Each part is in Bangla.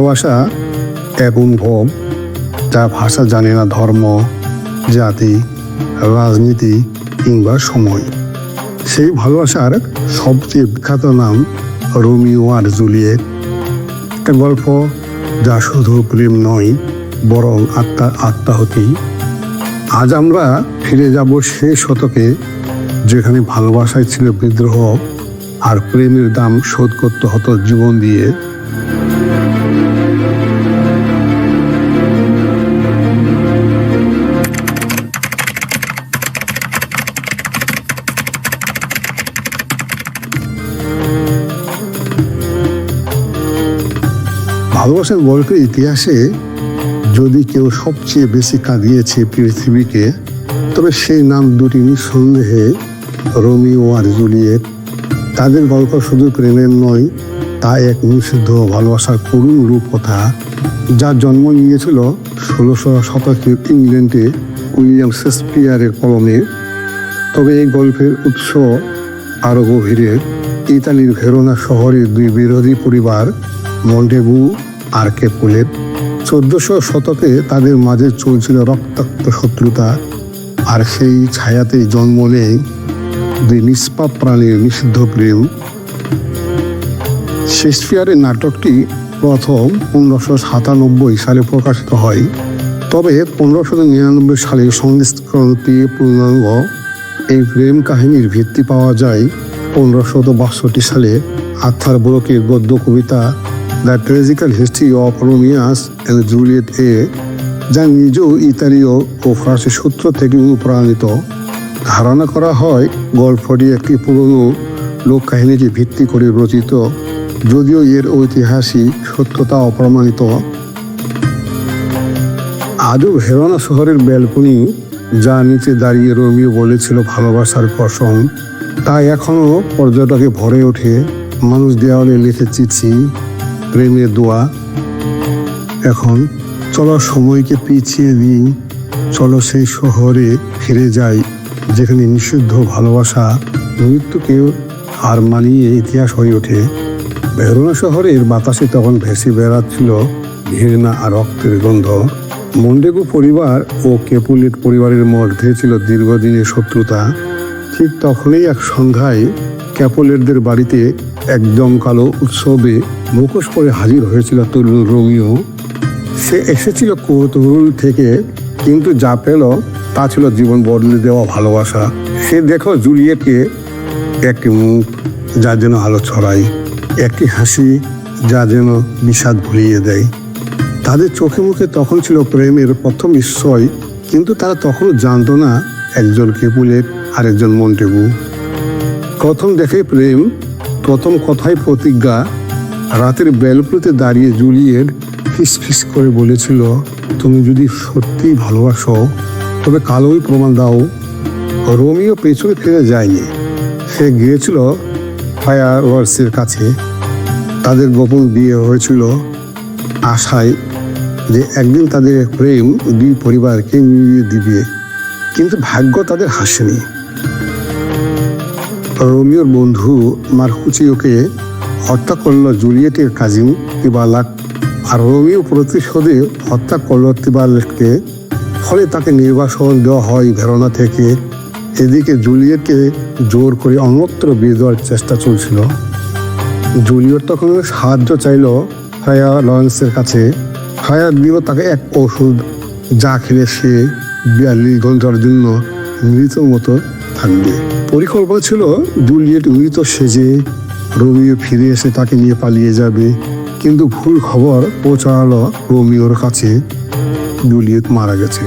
ভালোবাসা এক অনুভব যা ভাষা জানে না ধর্ম, জাতি, রাজনীতি কিংবা সময়। সেই ভালোবাসার সবচেয়ে বিখ্যাত নাম রোমিও আর জুলিয়েট। একটা গল্প যা শুধু প্রেম নয়, বরং আত্মা, আত্মাহতি। আজ আমরা ফিরে যাব সেই শতকে যেখানে ভালোবাসায় ছিল বিদ্রোহ আর প্রেমের দাম শোধ করতে হতো জীবন দিয়ে। ভালোবাসার গল্পের ইতিহাসে যদি কেউ সবচেয়ে বেশি কাঁদিয়েছে পৃথিবীকে, তবে সেই নাম দুটি নিঃসন্দেহে রোমিও আর জুলিয়েট। তাদের গল্প শুধু প্রেমের নয়, তা এক নিষিদ্ধ ভালোবাসার করুণ রূপকথা, যার জন্ম নিয়েছিল ষোলোশো শতাব্দীর ইংল্যান্ডে উইলিয়াম শেক্সপিয়ারের কলমে তবে এই গল্পের উৎস আরও গভীরে, ইতালির ভেরোনা শহরের দুই বিরোধী পরিবার মন্টেগু আর কেপুলেট চোদ্দশো শতকে তাদের মাঝে চলছিল রক্তাক্ত শত্রুতা, আর সেই ছায়াতেই জন্ম নেয় দুই নিষ্পাপ প্রাণীর নিষিদ্ধ প্রেম। শেক্সপিয়ারের নাটকটি প্রথম পনেরোশো সাতানব্বই সালে প্রকাশিত হয়। তবে পনেরোশো নিরানব্বই সালে সংস্করণটি পূর্ণাঙ্গ এই প্রেম কাহিনীর ভিত্তি পাওয়া যায়। পনেরোশত বাষট্টি সালে আর্থার ব্রোকের গদ্য কবিতা the tragical history of Romeus and Juliet এ যা নিজেও ইতালীয় ও ফরাসি সূত্র থেকে অনুপ্রাণিত। ধারণা করা হয়, গল্পটি একটি পুরনো লোক কাহিনীকে ভিত্তি করে রচিত, যদিও এর ঐতিহাসিক সত্যতা অপ্রমাণিত। আজও ভেরোনা শহরের ব্যালকনি, যা নিচে দাঁড়িয়ে রোমিও বলেছিল ভালোবাসার কসম তা এখনও পর্যটকে ভরে ওঠে। মানুষ দেওয়ালে লিখে চিঠি প্রেমের দোয়া। এখন চলো সময়কে পিছিয়ে দিই চলো সেই শহরে ফিরে যাই, যেখানে নিষিদ্ধ ভালোবাসা মৃত্যুকেও হার মানিয়ে ইতিহাস হয়ে ওঠে। ভেরোনা শহরের বাতাসে তখন ভেসে বেড়াচ্ছিল ঘৃণা আর রক্তের গন্ধ। মন্ডেগু পরিবার ও কেপুলেট পরিবারের মধ্যে ছিল দীর্ঘদিনের শত্রুতা। ঠিক তখনই এক সন্ধ্যায় ক্যাপোলেটদের বাড়িতে এক জমকালো উৎসবে মুখোশ পরে হাজির হয়েছিল তরুণ রোমিও। সে এসেছিল কৌতূহল থেকে, কিন্তু যা পেল তা ছিল জীবন বদলে দেওয়া ভালোবাসা। সে দেখো জুলিয়েটকে একটি মুখ যা যেন আলো ছড়ায়, একটি হাসি যা যেন বিষাদ ভুলিয়ে দেয়। তাদের চোখে মুখে তখন ছিল প্রেমের প্রথম বিস্ময় কিন্তু তারা তখনও জানতো না একজন কেপুলেট আর একজন মন্টেগু প্রথম দেখে প্রেম, প্রথম কথাই প্রতিজ্ঞা রাতের বেলপুরিতে দাঁড়িয়ে জুলিয়েট ফিস ফিস করে বলেছিল, তুমি যদি সত্যিই ভালোবাসো, তবে কালোই প্রমাণ দাও। রোমিও পেছনে ফিরে যায়নি। সে গিয়েছিল ফায়ার ওয়ার্সের কাছে। তাদের গোপন বিয়ে হয়েছিল আশায় যে একদিন তাদের প্রেম দুই পরিবারকে মিলিয়ে দিবে। কিন্তু ভাগ্য তাদের হাসেনি। রোমিওর বন্ধু মার্কুচিওকে হত্যা করল জুলিয়েটের কাজিন তিবালাক আর রোমিও প্রতিশোধে হত্যা করল তিবালককে ফলে তাকে নির্বাসন দেওয়া হয় ভেরোনা থেকে। এদিকে জুলিয়েটকে জোর করে অন্যত্র বিয়ে দেওয়ার চেষ্টা চলছিল। জুলিয়েট তখন সাহায্য চাইল ফায়া লরেন্সের কাছে। ফায়া দিল তাকে এক ওষুধ, যা খেলে সে বিয়াল্লিশ ঘণ্টার জন্য মৃত মতো থাকবে। পরিকল্পনা ছিল জুলিয়েট মৃত সেজে রোমিও ফিরে এসে তাকে নিয়ে পালিয়ে যাবে। কিন্তু ভুল খবর পৌঁছালো রোমিওর কাছে। জুলিয়েট মারা গেছে।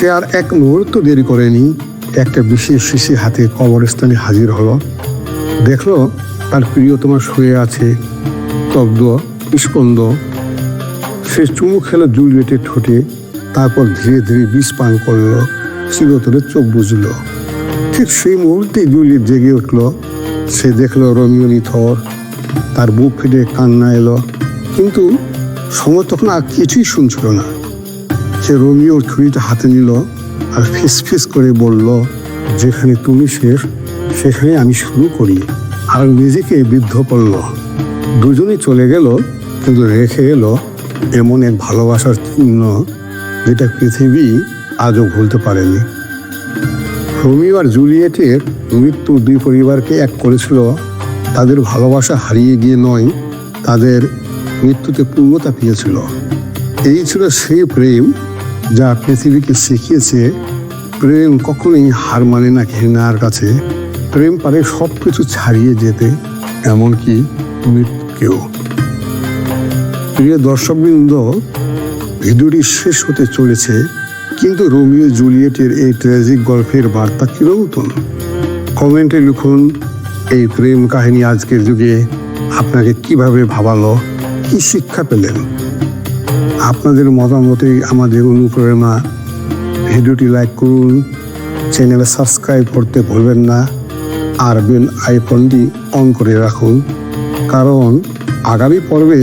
সে আর এক মুহূর্ত দেরি করেনি। একটা বিশেষ শিশি হাতে কবরস্থানে হাজির হলো। দেখল তার প্রিয়তমা শুয়ে আছে। তব্দ স্পন্দ সে চুমু খেলো জুলিয়েটের ঠোঁটে। তারপর ধীরে ধীরে বিষ পান করল। চিরতরে চোখ বুঝলো ঠিক সেই মুহূর্তে জুলিয়েট জেগে উঠল। সে দেখল রোমিও নিথর তার বুক ফেটে কান্না এলো। কিন্তু সময় তখন আর কিছুই শুনছিল না। সে রোমিও ছুরিটা হাতে নিল আর ফিস ফিস করে বলল, যেখানে তুমি শেষ, সেখানে আমি শুরু করি। আর নিজেকে বিদ্ধ করল। দুজনে চলে গেল, কিন্তু রেখে এলো এমন এক ভালোবাসার চিহ্ন যেটা পৃথিবী আজও ভুলতে পারেনি। রোমিও আর জুলিয়েটের মৃত্যু দুই পরিবারকে এক করেছিল। তাদের ভালোবাসা হারিয়ে গিয়ে নয়, তাদের মৃত্যুতে পূর্ণতা পেয়েছিল এই ছিল সেই প্রেম যা পৃথিবীকে শিখিয়েছে, প্রেম কখনোই হার মানে না ঘৃণার কাছে। প্রেম পারে সব কিছু ছাড়িয়ে যেতে, এমনকি মৃত্যুকেও। প্রিয় দর্শকবৃন্দ, ভিডিওটি শেষ হতে চলেছে। কিন্তু রোমিও জুলিয়েটের এই ট্র্যাজিক গল্পের বার্তা কি নতুন কমেন্টে লিখুন, এই প্রেম কাহিনী আজকের যুগে আপনাকে কীভাবে ভাবালো? কি শিক্ষা পেলেন? আপনাদের মতামতেই আমাদের অনুপ্রেরণা। ভিডিওটি লাইক করুন চ্যানেলে সাবস্ক্রাইব করতে ভুলবেন না, আর বেল আইকনটি অন করে রাখুন। কারণ আগামী পর্বে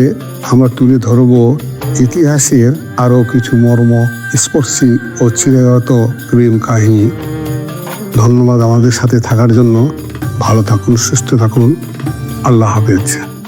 আমরা তুলে ধরব ইতিহাসের আরও কিছু মর্ম স্পর্শী ও চিরাগত প্রেম কাহিনী। ধন্যবাদ আমাদের সাথে থাকার জন্য। ভালো থাকুন, সুস্থ থাকুন। আল্লাহ হাফেজ।